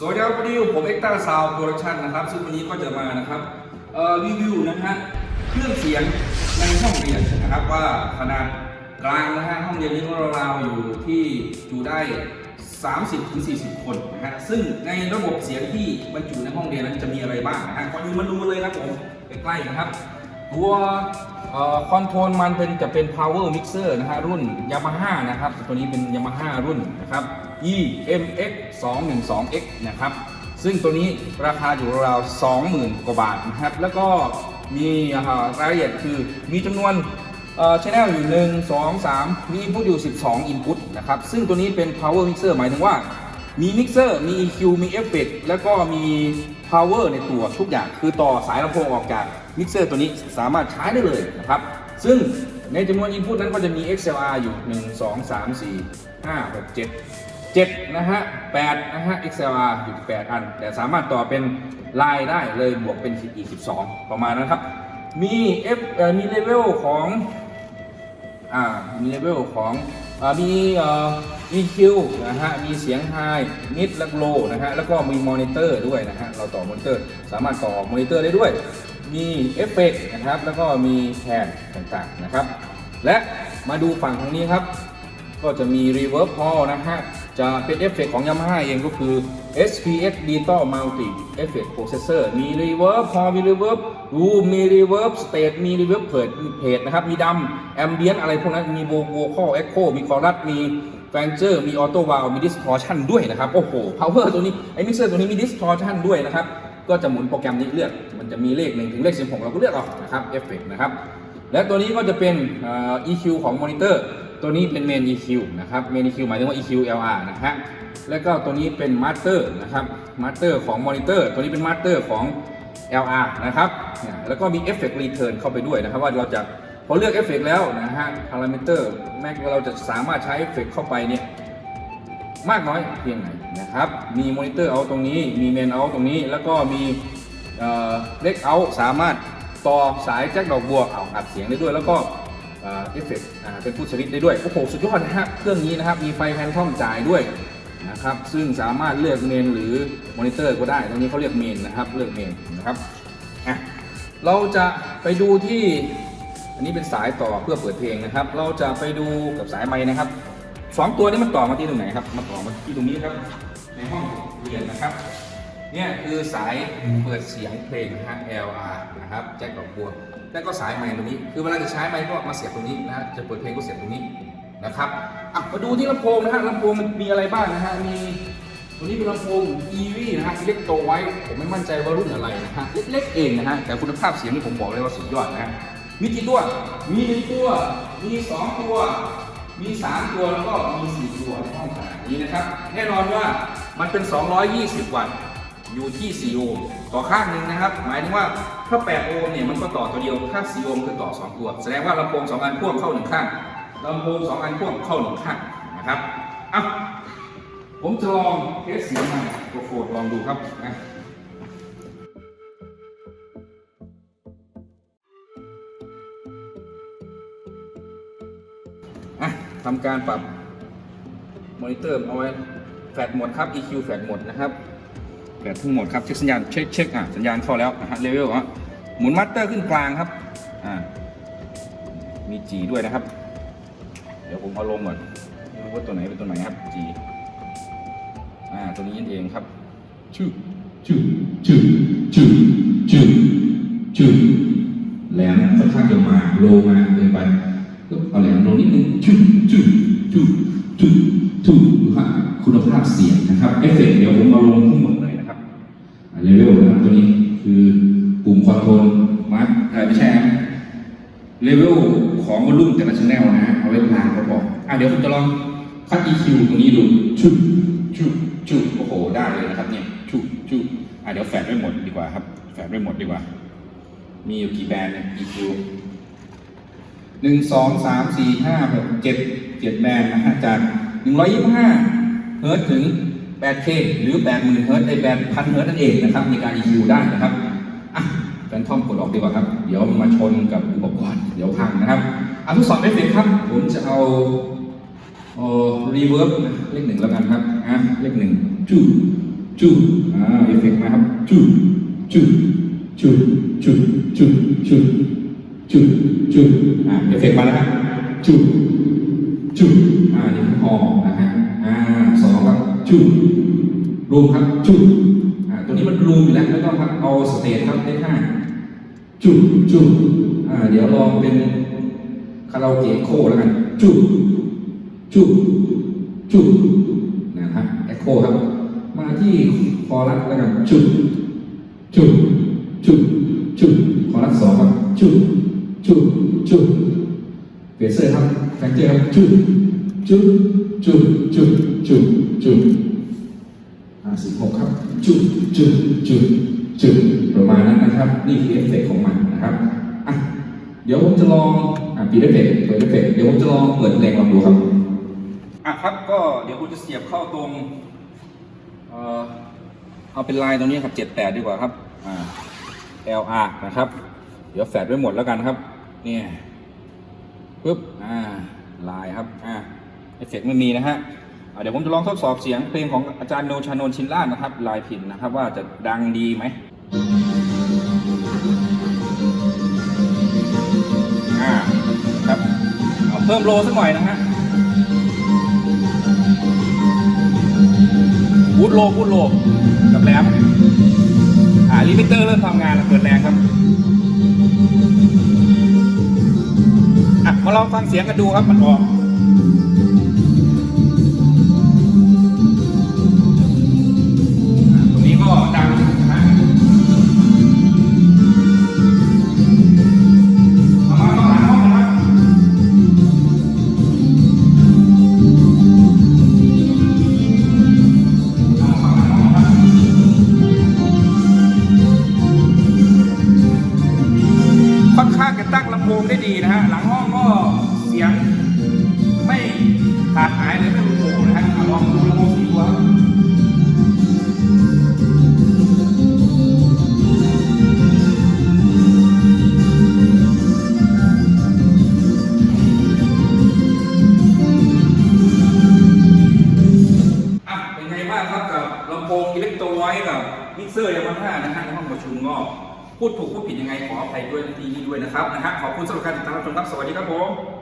สวัสดีครับวันนี้ผมเอ็กต้าซาวโปรดักชันนะครับ ซึ่งวันนี้ก็จะมานะครับรีวิวนะฮะเครื่องเสียงในห้องเรียนนะครับว่าขนาดกลางนะฮะห้องเรียนนี้ราวๆอยู่ที่อยู่ได้ 30ถึง40 คนนะฮะซึ่งในระบบเสียงที่บรรจุในห้องเรียนนั้นจะมีอะไรบ้างนะฮะก่อนอื่นมาดูเลยนะผมใกล้ๆนะครับตัวคอนโทรลมันเป็นจะเป็น power mixer นะฮะรุ่น Yamaha นะครับตัวนี้เป็น Yamaha รุ่นนะครับ EMX 212X นะครับ ซึ่งตัวนี้ราคาอยู่ราวๆ20,000 กว่าบาทนะครับ แล้วก็มีรายละเอียดคือมีจำนวนชแนลอยู่ 1 2 3 มี input อยู่ 12 input นะครับ ซึ่งตัวนี้เป็น power mixer หมายถึงว่า มีมิกเซอร์มี EQ มีเอฟเฟกแล้วก็มี power ในตัวทุกอย่าง คือต่อสายลำโพงออกจากมิกเซอร์ตัวนี้สามารถใช้ได้เลยนะครับ ซึ่งในจำนวน input นั้นก็จะมี XLR อยู่ 1 2 3 4 5 6 7 7นะฮะ8นะฮะ XLR อยู่8อัน แต่สามารถต่อเป็นลายได้เลยบวกเป็นอีก12 ประมาณนั้นครับ มี F เอ่อมีเลเวลของอ่ามีเลเวลของอมีเอ่อ EQ นะฮะ มีเสียงไฮ mid และ low นะฮะ แล้วก็มีมอนิเตอร์ด้วยนะฮะ เราต่อมอนิเตอร์ สามารถต่อมอนิเตอร์ได้ด้วย มีเอฟเฟกต์นะครับ แล้วก็มีแทนต่างๆนะครับ และมาดูฝั่งทางนี้ครับ ก็จะมี Reverb Hall นะฮะ จะเป็นเอฟเฟกต์ของ Yamaha เองก็คือ SPS Digital Multi Effect Processor มี Reverb Hall มี Reverb Room มี Reverb Stage มี Reverb เพจเพจนะครับ มีดำ Ambient อะไรพวกนั้น มี Vocal Echo มี Chorus มี f a n g e r มี Auto Wow มี Distortion ด้วยนะครับ โอ้โห Power ตัวนี้ ไอ้ Mixer ตัวนี้มี Distortion ด้วยนะครับ ก็จะหมุนโปรแกรมนี้เลือก มันจะมีเลข1ถึงเลข16เราก็เลือกเอานะครับเอฟเฟกนะครับ และตัวนี้ก็จะเป็นอ่อ EQ ของมอนิเตอร์ ตัวนี้เป็น Main EQ นะครับ Main EQ หมายถึงว่า EQ LR นะฮะแล้วก็ตัวนี้เป็น Master นะครับ Master ของมอนิเตอร์ตัวนี้เป็น Master ของ LR นะครับแล้วก็มี Effect Return เข้าไปด้วยนะครับ ว่าเราจะพอเลือก Effect แล้วนะฮะ Parameter แม้ว่าเราจะสามารถใช้ Effect เข้าไปเนี่ยมากน้อยเพียงไหนนะครับ มีมอนิเตอร์เอาตรงนี้ มีเมนเอาตรงนี้ แล้วก็มีเล็กเอาสามารถต่อสายแจ็คดอกบัวเอาอัดเสียงได้ด้วย แล้วก็ เอฟเฟกต์เป็นพูดสวิตได้ด้วย โอ้โห สุดยอดนะฮะเครื่องนี้นะครับ มีไฟแพนทอมจ่ายด้วยนะครับ ซึ่งสามารถเลือกเมนหรือมอนิเตอร์ก็ได้ ตรงนี้เขาเรียกเมนนะครับ เลือกเมนนะครับอะเราจะไปดูที่ อันนี้เป็นสายต่อเพื่อเปิดเพลงนะครับ เราจะไปดูกับสายไม้นะครับสองตัวนี้มันต่อมาที่ตรงไหนครับมาต่อมาที่ตรงนี้ครับ ในห้องเรียนนะครับ เนี่ยคือสายเปิดเสียงเพลงนะฮะ LR นะครับ แจ็คดอกบัว แล้วก็สายไม้ตรงนี้ คือเวลาจะใช้ไม้ก็มาเสียบตรงนี้นะฮะ จะเปิดเพลงก็เสียบตรงนี้นะครับอะมาดูที่ลำโพงนะฮะลำโพงมันมีอะไรบ้างนะฮะ มีตัวนี้เป็นลำโพง EV นะฮะเล็กโตไว้ ผมไม่มั่นใจว่ารุ่นอะไรนะฮะ เล็กๆเองนะฮะ แต่คุณภาพเสียงนี่ผมบอกเลยว่าสุดยอดนะฮะ มีกี่ตัว มีหนึ่งตัว มีสองตัว มีสามตัว แล้วก็มีสี่ตัวในห้องขนาดนี้นะครับ แน่นอนว่ามันเป็น 220 วัตต์ อยู่ที่4โอห์มต่อข้างหนึ่งนะครับ หมายถึงว่าถ้า8โอห์มเนี่ยมันก็ต่อตัวเดียวถ้า4โอห์มคือต่อ 2 ตัว แสดงว่าลำโพง2อันพ่วงเข้าหนึ่งข้างลำโพง2อันพ่วงเข้าหนึ่งข้างนะครับอะผมจะลองเทสเสียงใหม่โปรโฟดลองดูครับนะอะทำการปรับมอนิเตอร์เอาไว้แฟลตหมดครับ EQ แฟลตหมดนะครับ แฟลตทั้งหมดครับเช็คสัญญาณเช็คเช็คอะสัญญาณเข้าแล้วนะฮะเลเวลอะหมุนมัตเตอร์ขึ้นกลางครับอ่ามีจีด้วยนะครับ เดี๋ยวผมเอาลงก่อนไม่รู้ว่าตัวไหนเป็นตัวไหนครับจีอ่าตัวนี้นั่นเองครับชื่อจืดจืดจืดจืดจืดแหลมค่อนข้างจะมาโลมาเกินไปก็เอาแหลมลงนิดนึงจืดจืดจืดจืดจืดคุณภาพเสียงนะครับเอฟเฟกต์เดี๋ยวผมเอาลงทั้งหมดเลยน เลเวลนะครับตัวนี้คือปุ่มคอนโทรลมาร์คไม่ใช่ครับเลเวลของวอลลุ่มแต่ละชแนลนะ เอาไว้กลางก็พอกอะเดี๋ยวผมจะลองคัด EQ ตรงนี้ดูจุดจุ๊จุ๊โอ้โหได้เลยนะครับเนี่ยจุ๊จุ๊อะเดี๋ยวแฟดไว้หมดดีกว่าครับแฟดไว้หมดดีกว่า มีอยู่กี่แบรนด์เนี่ย EQ หนึ่งสองสามสี่ห้าหกเจ็ดเจ็ดแบรนด์นะฮะจากหนึ่งร้อยยี่สิบห้าเฮิร์ตถึง แปดเคหรือแปดหมื่นเฮิร์ตในแบรนด์พันเฮิร์ตนั่นเองนะครับในการ EQ ได้นะครับอะแฟนทอมกดออกดีกว่าครับ เดี๋ยวมาชนกับอุปกรณ์เดี๋ยวพังนะครับอะทดสอบเอฟเฟกต์ครับ ผมจะเอาเอ่อรีเวิร์บเลขหนึ่งแล้วกันครับอะเลขหนึ่งจุดจุอ่าเอฟเฟกต์มาครับจุจุจุจุจุจุจุจุอ่าเอฟเฟกต์มาแล้วครับจุจุอ่านี่คือฮอนะฮะอ่าสองครับ จุรูมครับจุอ่าตัวนี้มันรูมอยู่แล้วไม่ต้องครับเอาสเตทครับได้ห้าจุจุอ่าเดี๋ยวลองเป็นคาราโอเกะโคแล้วกันจุจุจุนะครับเอ็โคครับ มาที่คอรัสแล้วกันจุจุจุจุคอรัสสองครับจุจุจุเบสเซอร์ครับแฟกเจอร์ครับจุจุจุจุจุ จุห้าสิบหกครับ จุดจุดจุดจุดประมาณนั้นนะครับ นี่คือเอฟเฟกของมันนะครับอะเดี๋ยวผมจะลองอะปิดเอฟเฟกเปิดเอฟเฟกเดี๋ยวผมจะลองเปิดแรงลองดูครับอะครับก็เดี๋ยวผมจะเสียบเข้าตรงเอ่อเอาเป็นลายตรงนี้ครับเจ็ดแปดดีกว่าครับอ่า LR นะครับ เดี๋ยวแฟดไว้หมดแล้วกันครับ เนี่ยปึ๊บอ่าลายครับอ่าเอฟเฟกไม่มีนะฮะ เดี๋ยวผมจะลองทดสอบเสียงเพลงของอาจารย์โนชานนชินล่านะครับ ลายพินนะครับว่าจะดังดีไหมอ่าครับเอาเพิ่มโลสักหน่อยนะฮะวูดโลวูดโลกับแหลมอ่าลิมิเตอร์เริ่มทำงานแล้วเปิดแรงครับอะมาลองฟังเสียงกันดูครับมันออก โพงอิเล็กโทรไวท์กับมิกเซอร์ยามาฮ่านะฮะในห้องประชุมก็พูดถูกพูดผิดยังไงขออภัยด้วยในที่นี้ด้วยนะครับนะฮะขอบคุณสำหรับการติดตามรับชมครับสวัสดีครับผม